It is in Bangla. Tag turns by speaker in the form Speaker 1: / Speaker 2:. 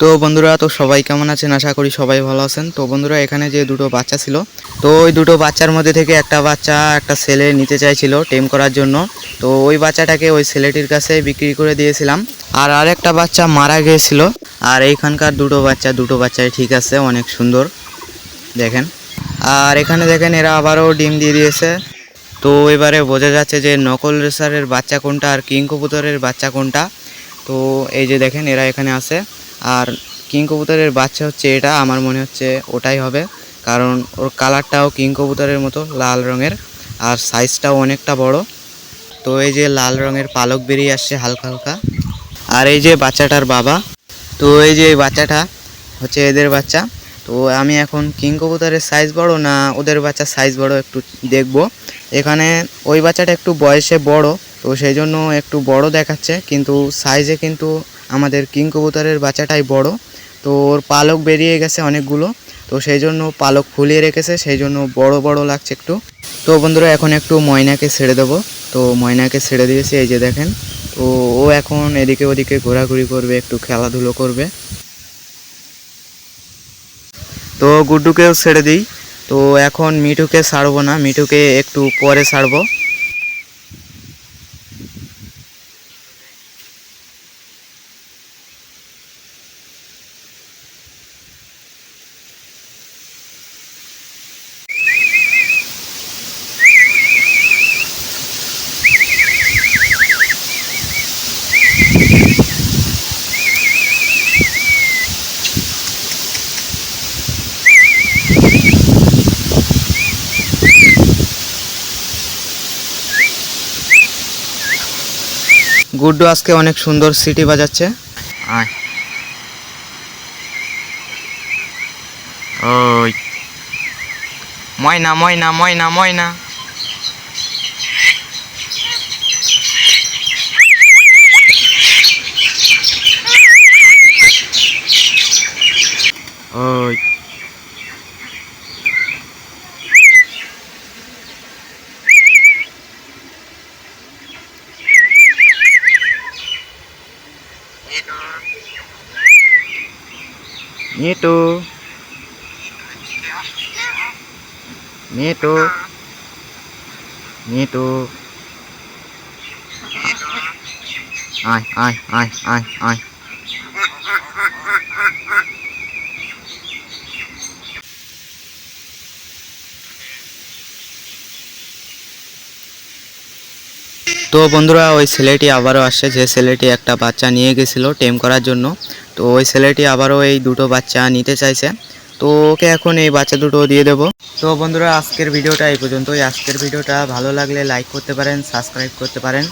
Speaker 1: তো বন্ধুরা, তো সবাই কেমন আছেন? আশা করি সবাই ভালো আছেন। তো বন্ধুরা, এখানে যে দুটো বাচ্চা ছিল, তো ওই দুটো বাচ্চার মধ্যে থেকে একটা বাচ্চা একটা ছেলে নিতে চাইছিল টেম করার জন্য। তো ওই বাচ্চাটাকে ওই ছেলেটির কাছে বিক্রি করে দিয়েছিলাম। আর আরেকটা বাচ্চা মারা গিয়েছিল। আর এইখানকার দুটো বাচ্চা, দুটো বাচ্চাই ঠিক আছে, অনেক সুন্দর। দেখেন। আর এখানে দেখেন, এরা আবারও ডিম দিয়ে দিয়েছে। তো এবারে বোঝা যাচ্ছে যে নকল রেসারের বাচ্চা কোনটা আর কিং কবুতরের বাচ্চা কোনটা। তো এই যে দেখেন, এরা এখানে আছে। আর কিং কবুতরের বাচ্চা হচ্ছে এটা, আমার মনে হচ্ছে ওটাই হবে। কারণ ওর কালারটাও কিং কবুতরের মতো, লাল রঙের, আর সাইজটাও অনেকটা বড়। তো এই যে লাল রঙের পালক বেরিয়ে আসছে হালকা হালকা। আর এই যে বাচ্চাটার বাবা, তো এই যে এই বাচ্চাটা হচ্ছে এদের বাচ্চা, তো আমি এখন কিং কবুতরের সাইজ বড় না ওদের বাচ্চার সাইজ বড় একটু দেখব। এখানে ওই বাচ্চাটা একটু বয়সে বড়, তো সেই জন্য একটু বড় দেখাচ্ছে, কিন্তু সাইজে কিন্তু আমাদের কিং কবুতরের বাচ্চাটাই বড়। তো ওর পালক বেরিয়ে গেছে অনেকগুলো। তো সেই জন্য পালক ফুলিয়ে রেখেছে, সেই জন্য বড় বড় লাগছে একটু। তো বন্ধুরা, এখন একটু ময়নাকে ছেড়ে দেবো। তো ময়নাকে ছেড়ে দিয়েছি, এই যে দেখেন। তো ও এখন এদিকে ওদিকে ঘোরাঘুরি করবে, একটু খেলাধুলো করবে। তো গুড্ডুকেও ছেড়ে দিই। তো এখন মিঠুকে ছাড়বো না, মিঠুকে একটু পরে ছাড়বো। গুড্ডু আজকে অনেক সুন্দর সিটি বাজাচ্ছে। আয়। ওই। ময়না ময়না ময়না ময়না। ওই। মিটু মিটু মিটু আয় আয় আয় আয় আয় তো বন্ধুরা, ওই ছেলেটি আবারও আসছে। যে ছেলেটি একটা বাচ্চা নিয়ে গেছিল টেম করার জন্য। তো ওই ছেলেটি আবারও এই দুটো বাচ্চা নিতে চাইছে। তো ওকে এখন এই বাচ্চা দুটো দিয়ে দেবো। তো বন্ধুরা, আজকের ভিডিওটা এই পর্যন্তই। আজকের ভিডিওটা ভালো লাগলে লাইক করতে পারেন সাবস্ক্রাইব করতে পারেন।